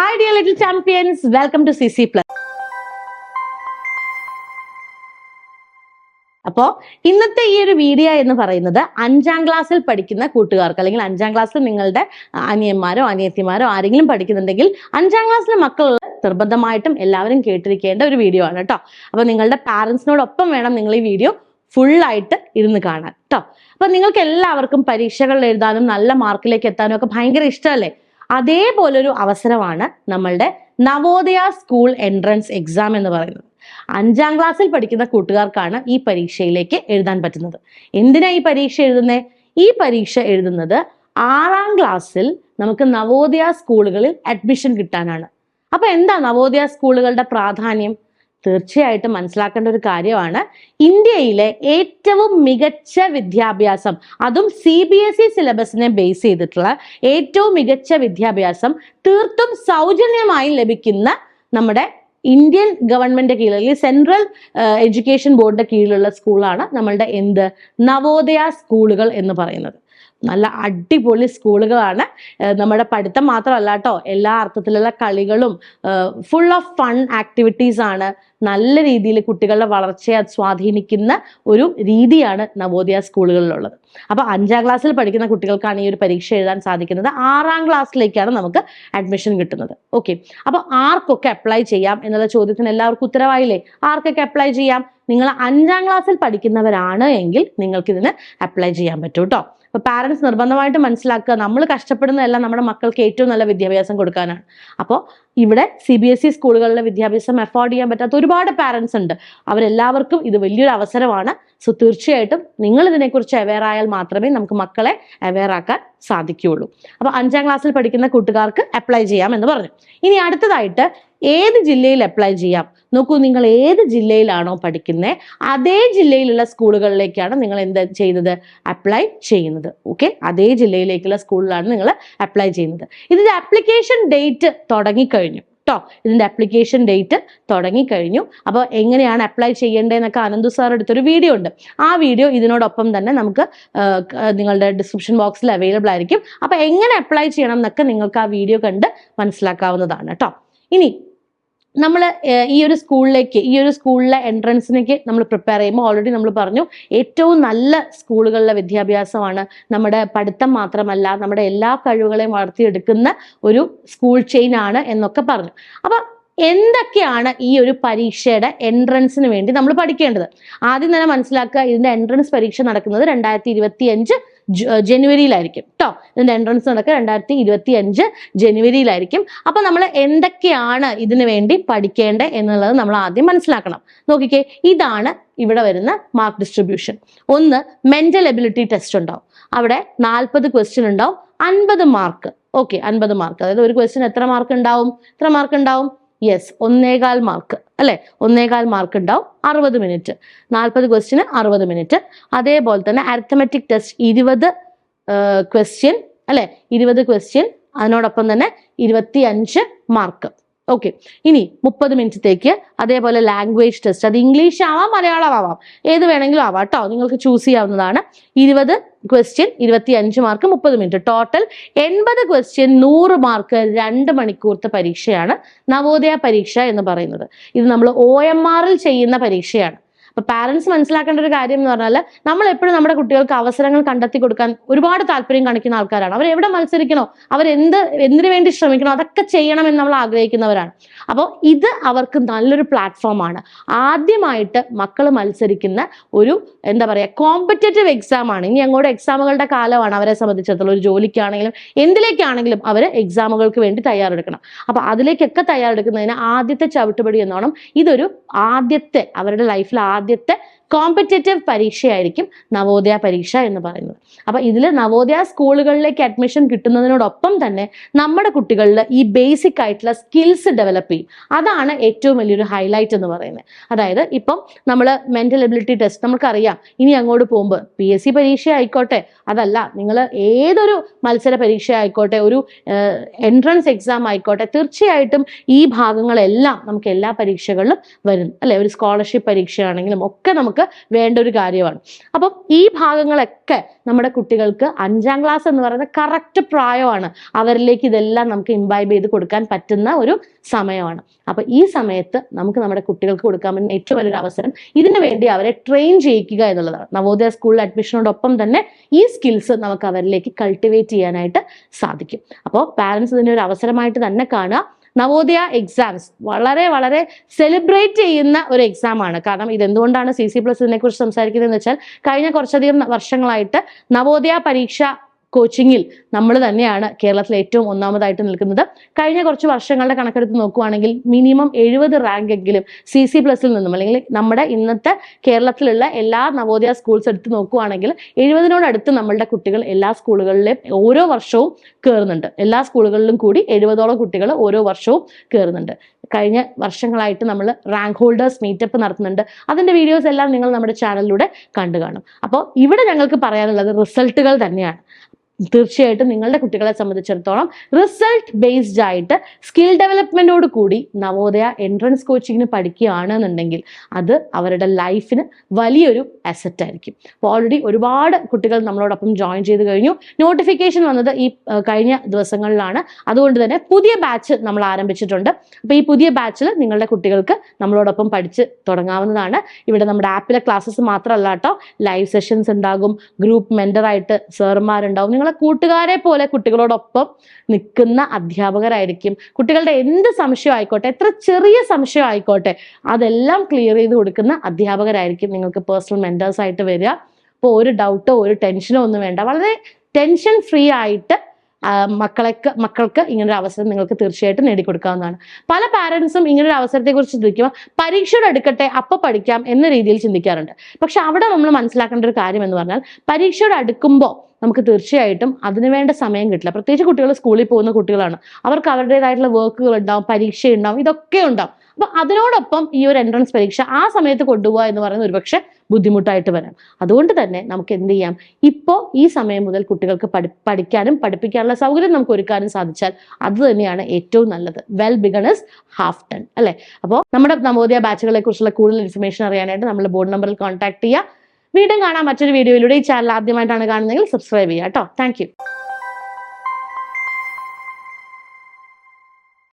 Hi dear little champions welcome to C C plus അപ്പോ ഇന്നത്തെ ഈ ഒരു വീഡിയോ എന്ന് പറയുന്നത് അഞ്ചാം ക്ലാസ്സിൽ പഠിക്കുന്ന കൂട്ടുകാർക്ക് അല്ലെങ്കിൽ അഞ്ചാം ക്ലാസ്സിൽ നിങ്ങളുടെ അനിയന്മാരോ അനിയത്തിമാരോ ആരെങ്കിലും പഠിക്കുന്നുണ്ടെങ്കിൽ അഞ്ചാം ക്ലാസ്സിലെ മക്കൾ നിർബന്ധമായിട്ടും എല്ലാവരും കേട്ടിരിക്കേണ്ട ഒരു വീഡിയോ ആണ് കേട്ടോ അപ്പൊ നിങ്ങളുടെ പാരന്റ്സിനോടൊപ്പം വേണം നിങ്ങൾ ഈ വീഡിയോ ഫുൾ ആയിട്ട് ഇരുന്ന് കാണാൻ കേട്ടോ അപ്പൊ നിങ്ങൾക്ക് എല്ലാവർക്കും പരീക്ഷകൾ എഴുതാനും നല്ല മാർക്കിലേക്ക് എത്താനും ഒക്കെ ഭയങ്കര ഇഷ്ടമല്ലേ? അതേപോലൊരു അവസരമാണ് നമ്മളുടെ നവോദയ സ്കൂൾ എൻട്രൻസ് എക്സാം എന്ന് പറയുന്നത്. അഞ്ചാം ക്ലാസ്സിൽ പഠിക്കുന്ന കൂട്ടുകാർക്കാണ് ഈ പരീക്ഷയിലേക്ക് എഴുതാൻ പറ്റുന്നത്. എന്തിനാ ഈ പരീക്ഷ എഴുതുന്നത് ഈ പരീക്ഷ എഴുതുന്നത് ആറാം ക്ലാസ്സിൽ നമുക്ക് നവോദയ സ്കൂളുകളിൽ അഡ്മിഷൻ കിട്ടാനാണ്. അപ്പൊ എന്താ നവോദയ സ്കൂളുകളുടെ പ്രാധാന്യം? തീർച്ചയായിട്ടും മനസ്സിലാക്കേണ്ട ഒരു കാര്യമാണ്. ഇന്ത്യയിലെ ഏറ്റവും മികച്ച വിദ്യാഭ്യാസം അതും സി ബി എസ് ഇ സിലബസിനെ ബേസ് ചെയ്തിട്ടുള്ള ഏറ്റവും മികച്ച വിദ്യാഭ്യാസം തീർത്തും സൗജന്യമായി ലഭിക്കുന്ന നമ്മുടെ ഇന്ത്യൻ ഗവൺമെന്റിന്റെ കീഴിൽ അല്ലെങ്കിൽ സെൻട്രൽ എഡ്യൂക്കേഷൻ ബോർഡിന്റെ കീഴിലുള്ള സ്കൂളാണ് നമ്മളുടെ എന്ത്? നവോദയ സ്കൂളുകൾ എന്ന് പറയുന്നത്. നല്ല അടിപൊളി സ്കൂളുകളാണ്. നമ്മുടെ പഠിത്തം മാത്രമല്ല കേട്ടോ എല്ലാ അർത്ഥത്തിലുള്ള കളികളും ഫുൾ ഓഫ് ഫൺ ആക്ടിവിറ്റീസ് ആണ്. നല്ല രീതിയിൽ കുട്ടികളുടെ വളർച്ചയെ സ്വാധീനിക്കുന്ന ഒരു രീതിയാണ് നവോദയ സ്കൂളുകളിലുള്ളത്. അപ്പൊ അഞ്ചാം ക്ലാസ്സിൽ പഠിക്കുന്ന കുട്ടികൾക്കാണ് ഈ ഒരു പരീക്ഷ എഴുതാൻ സാധിക്കുന്നത്. ആറാം ക്ലാസ്സിലേക്കാണ് നമുക്ക് അഡ്മിഷൻ കിട്ടുന്നത്. ഓക്കെ അപ്പൊ ആർക്കൊക്കെ അപ്ലൈ ചെയ്യാം എന്നുള്ള ചോദ്യത്തിന് എല്ലാവർക്കും ഉത്തരവായില്ലേ? ആർക്കൊക്കെ അപ്ലൈ ചെയ്യാം? നിങ്ങൾ അഞ്ചാം ക്ലാസ്സിൽ പഠിക്കുന്നവരാണ് എങ്കിൽ നിങ്ങൾക്ക് ഇതിന് അപ്ലൈ ചെയ്യാൻ പറ്റും കേട്ടോ അപ്പൊ പാരന്റ്സ് നിർബന്ധമായിട്ട് മനസ്സിലാക്കുക. നമ്മൾ കഷ്ടപ്പെടുന്നതെല്ലാം നമ്മുടെ മക്കൾക്ക് ഏറ്റവും നല്ല വിദ്യാഭ്യാസം കൊടുക്കാനാണ്. അപ്പോൾ ഇവിടെ സി ബി എസ് ഇ സ്കൂളുകളിലെ വിദ്യാഭ്യാസം അഫോർഡ് ചെയ്യാൻ പറ്റാത്ത ഒരുപാട് പാരന്റ്സ് ഉണ്ട്. അവരെല്ലാവർക്കും ഇത് വലിയൊരു അവസരമാണ്. സോ തീർച്ചയായിട്ടും നിങ്ങൾ ഇതിനെക്കുറിച്ച് അവെയർ ആയാൽ മാത്രമേ നമുക്ക് മക്കളെ അവെയർ ആക്കാൻ സാധിക്കുകയുള്ളൂ. അപ്പൊ അഞ്ചാം ക്ലാസ്സിൽ പഠിക്കുന്ന കൂട്ടുകാർക്ക് അപ്ലൈ ചെയ്യാം എന്ന് പറഞ്ഞു. ഇനി അടുത്തതായിട്ട് ഏത് ജില്ലയിൽ അപ്ലൈ ചെയ്യാം? നോക്കൂ നിങ്ങൾ ഏത് ജില്ലയിലാണോ പഠിക്കുന്നത് അതേ ജില്ലയിലുള്ള സ്കൂളുകളിലേക്കാണ് നിങ്ങൾ എന്ത് ചെയ്യുന്നത്? അപ്ലൈ ചെയ്യുന്നത്. ഓക്കെ അതേ ജില്ലയിലേക്കുള്ള സ്കൂളിലാണ് നിങ്ങൾ അപ്ലൈ ചെയ്യുന്നത്. ഇതിന്റെ അപ്ലിക്കേഷൻ ഡേറ്റ് തുടങ്ങിക്കഴിഞ്ഞു. കേട്ടോ ഇതിന്റെ അപ്ലിക്കേഷൻ ഡേറ്റ് തുടങ്ങിക്കഴിഞ്ഞു. അപ്പോൾ എങ്ങനെയാണ് അപ്ലൈ ചെയ്യേണ്ടതെന്നൊക്കെ അനന്തു സാർ എടുത്തൊരു വീഡിയോ ഉണ്ട്. ആ വീഡിയോ ഇതിനോടൊപ്പം തന്നെ നമുക്ക് നിങ്ങളുടെ ഡിസ്ക്രിപ്ഷൻ ബോക്സിൽ അവൈലബിൾ ആയിരിക്കും. അപ്പോൾ എങ്ങനെ അപ്ലൈ ചെയ്യണം എന്നൊക്കെ നിങ്ങൾക്ക് ആ വീഡിയോ കണ്ട് മനസ്സിലാക്കാവുന്നതാണ്. കേട്ടോ ഇനി നമ്മൾ ഈ ഒരു സ്കൂളിലേക്ക് ഈ ഒരു സ്കൂളിലെ എൻട്രൻസിനേക്ക് നമ്മൾ പ്രിപ്പയർ ചെയ്യുമ്പോൾ ഓൾറെഡി നമ്മൾ പറഞ്ഞു ഏറ്റവും നല്ല സ്കൂളുകളിലെ വിദ്യാഭ്യാസമാണ് നമ്മുടെ പഠിത്തം മാത്രമല്ല നമ്മുടെ എല്ലാ കഴിവുകളെയും വളർത്തിയെടുക്കുന്ന ഒരു സ്കൂൾ ചെയിൻ ആണ് എന്നൊക്കെ പറഞ്ഞു. അപ്പൊ എന്തൊക്കെയാണ് ഈ ഒരു പരീക്ഷയുടെ എൻട്രൻസിന് വേണ്ടി നമ്മൾ പഠിക്കേണ്ടത്? ആദ്യം തന്നെ മനസ്സിലാക്കുക ഇതിന്റെ എൻട്രൻസ് പരീക്ഷ നടക്കുന്നത് രണ്ടായിരത്തി ഇരുപത്തി അഞ്ച് ജനുവരിയിലായിരിക്കും കേട്ടോ ഇതിന്റെ എൻട്രൻസ് നടക്കുക രണ്ടായിരത്തി ഇരുപത്തി അഞ്ച് ജനുവരിയിലായിരിക്കും. അപ്പൊ നമ്മൾ എന്തൊക്കെയാണ് ഇതിനു വേണ്ടി പഠിക്കേണ്ടത് എന്നുള്ളത് നമ്മൾ ആദ്യം മനസ്സിലാക്കണം. നോക്കിക്കേ ഇതാണ് ഇവിടെ വരുന്ന മാർക്ക് ഡിസ്ട്രിബ്യൂഷൻ ഒന്ന് മെന്റൽ എബിലിറ്റി ടെസ്റ്റ് ഉണ്ടാവും. അവിടെ നാൽപ്പത് ക്വസ്റ്റ്യൻ ഉണ്ടാവും. അൻപത് മാർക്ക് ഓക്കെ അൻപത് മാർക്ക് അതായത് ഒരു ക്വസ്റ്റ്യൻ എത്ര മാർക്ക് ഉണ്ടാവും? എത്ര മാർക്ക് ഉണ്ടാവും? യെസ് ഒന്നേകാൽ മാർക്ക് അല്ലെ? ഒന്നേകാൽ മാർക്ക് ഉണ്ടാവും. അറുപത് മിനിറ്റ് നാൽപ്പത് ക്വസ്റ്റ്യന് അറുപത് മിനിറ്റ് അതേപോലെ തന്നെ അരിത്തമെറ്റിക് ടെസ്റ്റ് ഇരുപത് ക്വസ്റ്റ്യൻ അല്ലെ? ഇരുപത് ക്വസ്റ്റ്യൻ അതിനോടൊപ്പം തന്നെ ഇരുപത്തി മാർക്ക് ഓക്കെ ഇനി മുപ്പത് മിനിറ്റത്തേക്ക് അതേപോലെ ലാംഗ്വേജ് ടെസ്റ്റ് അത് ഇംഗ്ലീഷ് ആവാം മലയാളം ആവാം. ഏത് വേണമെങ്കിലും ആവാം കേട്ടോ. നിങ്ങൾക്ക് ചൂസ് ചെയ്യാവുന്നതാണ്. ഇരുപത് ക്വസ്റ്റ്യൻ ഇരുപത്തി അഞ്ച് മാർക്ക് മുപ്പത് മിനിറ്റ് ടോട്ടൽ എൺപത് ക്വസ്റ്റ്യൻ നൂറ് മാർക്ക് രണ്ട് മണിക്കൂർത്തെ പരീക്ഷയാണ് നവോദയ പരീക്ഷ എന്ന് പറയുന്നത്. ഇത് നമ്മൾ ഒ എം ആറിൽ ചെയ്യുന്ന പരീക്ഷയാണ്. അപ്പൊ പാരന്റ്സ് മനസ്സിലാക്കേണ്ട ഒരു കാര്യം എന്ന് പറഞ്ഞാൽ നമ്മൾ എപ്പോഴും നമ്മുടെ കുട്ടികൾക്ക് അവസരങ്ങൾ കണ്ടെത്തി കൊടുക്കാൻ ഒരുപാട് താല്പര്യം കാണിക്കുന്ന ആൾക്കാരാണ്. അവർ എവിടെ മത്സരിക്കണോ അവർ എന്ത് എന്തിനു വേണ്ടി ശ്രമിക്കണോ അതൊക്കെ ചെയ്യണം എന്ന് നമ്മൾ ആഗ്രഹിക്കുന്നവരാണ്. അപ്പോൾ ഇത് അവർക്ക് നല്ലൊരു പ്ലാറ്റ്ഫോം ആണ്. ആദ്യമായിട്ട് മക്കൾ മത്സരിക്കുന്ന ഒരു എന്താ പറയുക കോമ്പറ്റേറ്റീവ് എക്സാം ആണ്. ഇനി അങ്ങോട്ട് എക്സാമുകളുടെ കാലമാണ് അവരെ സംബന്ധിച്ചിടത്തോളം ഒരു ജോലിക്കാണെങ്കിലും എന്തിലേക്കാണെങ്കിലും അവർ എക്സാമുകൾക്ക് വേണ്ടി തയ്യാറെടുക്കണം. അപ്പൊ അതിലേക്കൊക്കെ തയ്യാറെടുക്കുന്നതിന് ആദ്യത്തെ ചവിട്ടുപടി എന്നോണം ഇതൊരു ആദ്യത്തെ അവരുടെ ലൈഫിൽ ആദ്യത്തെ കോമ്പറ്റേറ്റീവ് പരീക്ഷയായിരിക്കും നവോദയ പരീക്ഷ എന്ന് പറയുന്നത്. അപ്പൊ ഇതിൽ നവോദയ സ്കൂളുകളിലേക്ക് അഡ്മിഷൻ കിട്ടുന്നതിനോടൊപ്പം തന്നെ നമ്മുടെ കുട്ടികളിൽ ഈ ബേസിക് ആയിട്ടുള്ള സ്കിൽസ് ഡെവലപ്പ് ചെയ്യും. അതാണ് ഏറ്റവും വലിയൊരു ഹൈലൈറ്റ് എന്ന് പറയുന്നത്. അതായത് ഇപ്പം നമ്മൾ മെന്റൽ എബിലിറ്റി ടെസ്റ്റ് നമുക്കറിയാം ഇനി അങ്ങോട്ട് പോകുമ്പോൾ പി എസ് സി പരീക്ഷ ആയിക്കോട്ടെ. അതല്ല നിങ്ങൾ ഏതൊരു മത്സര പരീക്ഷ ആയിക്കോട്ടെ ഒരു എൻട്രൻസ് എക്സാം ആയിക്കോട്ടെ തീർച്ചയായിട്ടും ഈ ഭാഗങ്ങളെല്ലാം നമുക്ക് എല്ലാ പരീക്ഷകളിലും വരും. അല്ലെ? ഒരു സ്കോളർഷിപ്പ് പരീക്ഷയാണെങ്കിലും ഒക്കെ നമുക്ക് നമുക്ക് വേണ്ട ഒരു കാര്യമാണ്. അപ്പം ഈ ഭാഗങ്ങളൊക്കെ നമ്മുടെ കുട്ടികൾക്ക് അഞ്ചാം ക്ലാസ് എന്ന് പറയുന്ന കറക്റ്റ് പ്രായമാണ്. അവരിലേക്ക് ഇതെല്ലാം നമുക്ക് ഇംബൈബ് ചെയ്ത് കൊടുക്കാൻ പറ്റുന്ന ഒരു സമയമാണ്. അപ്പൊ ഈ സമയത്ത് നമുക്ക് നമ്മുടെ കുട്ടികൾക്ക് കൊടുക്കാൻ പറ്റുന്ന ഏറ്റവും വലിയൊരു അവസരം ഇതിനു വേണ്ടി അവരെ ട്രെയിൻ ചെയ്യിക്കുക എന്നുള്ളതാണ്. നവോദയ സ്കൂളിൽ അഡ്മിഷനോടൊപ്പം തന്നെ ഈ സ്കിൽസ് നമുക്ക് അവരിലേക്ക് കൾട്ടിവേറ്റ് ചെയ്യാനായിട്ട് സാധിക്കും. അപ്പോൾ പാരൻസ് ഇതിനൊരു അവസരമായിട്ട് തന്നെ കാണുക. നവോദയ എക്സാംസ് വളരെ വളരെ സെലിബ്രേറ്റ് ചെയ്യുന്ന ഒരു എക്സാം ആണ്. കാരണം ഇത് എന്തുകൊണ്ടാണ് സി സി പ്ലസ് ഇതിനെ കുറിച്ച് സംസാരിക്കുന്നതെന്ന് വെച്ചാൽ കഴിഞ്ഞ കുറച്ചധികം വർഷങ്ങളായിട്ട് നവോദയ പരീക്ഷ കോച്ചിങ്ങിൽ നമ്മൾ തന്നെയാണ് കേരളത്തിൽ ഏറ്റവും ഒന്നാമതായിട്ട് നിൽക്കുന്നത്. കഴിഞ്ഞ കുറച്ച് വർഷങ്ങളുടെ കണക്കെടുത്ത് നോക്കുവാണെങ്കിൽ മിനിമം എഴുപത് റാങ്ക് എങ്കിലും സി സി പ്ലസിൽ നിന്നും അല്ലെങ്കിൽ നമ്മുടെ ഇന്നത്തെ കേരളത്തിലുള്ള എല്ലാ നവോദയ സ്കൂൾസ് എടുത്ത് നോക്കുവാണെങ്കിൽ എഴുപതിനോടടുത്ത് നമ്മളുടെ കുട്ടികൾ എല്ലാ സ്കൂളുകളിലെ ഓരോ വർഷവും കയറുന്നുണ്ട് എല്ലാ സ്കൂളുകളിലും കൂടി എഴുപതോളം കുട്ടികൾ ഓരോ വർഷവും കയറുന്നുണ്ട് കഴിഞ്ഞ വർഷങ്ങളായിട്ട് നമ്മൾ റാങ്ക് ഹോൾഡേഴ്സ് മീറ്റപ്പ് നടത്തുന്നുണ്ട്. അതിന്റെ വീഡിയോസ് എല്ലാം നിങ്ങൾ നമ്മുടെ ചാനലിലൂടെ കണ്ടു കാണും. അപ്പോൾ ഇവിടെ ഞങ്ങൾക്ക് പറയാനുള്ളത് റിസൾട്ടുകൾ തന്നെയാണ്. തീർച്ചയായിട്ടും നിങ്ങളുടെ കുട്ടികളെ സംബന്ധിച്ചിടത്തോളം റിസൾട്ട് ബേസ്ഡ് ആയിട്ട് സ്കിൽ ഡെവലപ്മെന്റോട് കൂടി നവോദയ എൻട്രൻസ് കോച്ചിങ്ങിന് പഠിക്കുകയാണെന്നുണ്ടെങ്കിൽ അത് അവരുടെ ലൈഫിന് വലിയൊരു അസറ്റ് ആയിരിക്കും. അപ്പോൾ ഓൾറെഡി ഒരുപാട് കുട്ടികൾ നമ്മളോടൊപ്പം ജോയിൻ ചെയ്ത് കഴിഞ്ഞു. നോട്ടിഫിക്കേഷൻ വന്നത് ഈ കഴിഞ്ഞ ദിവസങ്ങളിലാണ്. അതുകൊണ്ട് തന്നെ പുതിയ ബാച്ച് നമ്മൾ ആരംഭിച്ചിട്ടുണ്ട്. അപ്പോൾ ഈ പുതിയ ബാച്ചിൽ നിങ്ങളുടെ കുട്ടികൾക്ക് നമ്മളോടൊപ്പം പഠിച്ച് തുടങ്ങാവുന്നതാണ്. ഇവിടെ നമ്മുടെ ആപ്പിലെ ക്ലാസ്സസ് മാത്രമല്ല കേട്ടോ. ലൈവ് സെഷൻസ് ഉണ്ടാകും. ഗ്രൂപ്പ് മെന്ററായിട്ട് സാറുമാരുണ്ടാവും നിങ്ങളെ കൂട്ടുകാരെ പോലെ കുട്ടികളോടൊപ്പം നിൽക്കുന്ന അധ്യാപകരായിരിക്കും. കുട്ടികളുടെ എന്ത് സംശയം ആയിക്കോട്ടെ എത്ര ചെറിയ സംശയം ആയിക്കോട്ടെ അതെല്ലാം ക്ലിയർ ചെയ്ത് കൊടുക്കുന്ന അധ്യാപകരായിരിക്കും നിങ്ങൾക്ക് പേഴ്സണൽ മെന്റേഴ്സ് ആയിട്ട് വരിക. അപ്പോൾ ഒരു ഡൗട്ടോ ഒരു ടെൻഷനോ ഒന്നും വേണ്ട. വളരെ ടെൻഷൻ ഫ്രീ ആയിട്ട് മക്കളെക്ക് മക്കൾക്ക് ഇങ്ങനൊരു അവസരം നിങ്ങൾക്ക് തീർച്ചയായിട്ടും നേടിക്കൊടുക്കാവുന്നതാണ്. പല പാരൻസും ഇങ്ങനൊരു അവസരത്തെക്കുറിച്ച് ചിന്തിക്കുമ്പോൾ പരീക്ഷയുടെ അടുക്കട്ടെ അപ്പൊ പഠിക്കാം എന്ന രീതിയിൽ ചിന്തിക്കാറുണ്ട്. പക്ഷെ അവിടെ നമ്മൾ മനസ്സിലാക്കേണ്ട ഒരു കാര്യം എന്ന് പറഞ്ഞാൽ പരീക്ഷയുടെ അടുക്കുമ്പോൾ നമുക്ക് തീർച്ചയായിട്ടും അതിനുവേണ്ട സമയം കിട്ടില്ല. പ്രത്യേകിച്ച് കുട്ടികൾ സ്കൂളിൽ പോകുന്ന കുട്ടികളാണ്. അവർക്ക് അവരുടേതായിട്ടുള്ള വർക്കുകൾ ഉണ്ടാവും പരീക്ഷ ഉണ്ടാവും ഇതൊക്കെ ഉണ്ടാവും. അപ്പൊ അതിനോടൊപ്പം ഈ ഒരു എൻട്രൻസ് പരീക്ഷ ആ സമയത്ത് കൊണ്ടുപോകുക എന്ന് പറയുന്നത് ഒരുപക്ഷെ ബുദ്ധിമുട്ടായിട്ട് വരാം. അതുകൊണ്ട് തന്നെ നമുക്ക് എന്ത് ചെയ്യാം? ഇപ്പോൾ ഈ സമയം മുതൽ കുട്ടികൾക്ക് പഠി പഠിക്കാനും പഠിപ്പിക്കാനുള്ള സൗകര്യം നമുക്ക് ഒരുക്കാനും സാധിച്ചാൽ അത് തന്നെയാണ് ഏറ്റവും നല്ലത്. വെൽ ബിഗണേഴ്സ് ഹാഫ് ടൺ അല്ലെ? അപ്പോൾ നമ്മുടെ നവോദയ ബാച്ചുകളെ കുറിച്ചുള്ള കൂടുതൽ ഇൻഫർമേഷൻ അറിയാനായിട്ട് നമ്മൾ ബോർഡ് നമ്പറിൽ കോൺടാക്ട് ചെയ്യുക വീണ്ടും കാണാം മറ്റൊരു വീഡിയോയിലൂടെ ഈ ചാനൽ ആദ്യമായിട്ടാണ് കാണുന്നതെങ്കിൽ സബ്സ്ക്രൈബ് ചെയ്യുക കേട്ടോ താങ്ക്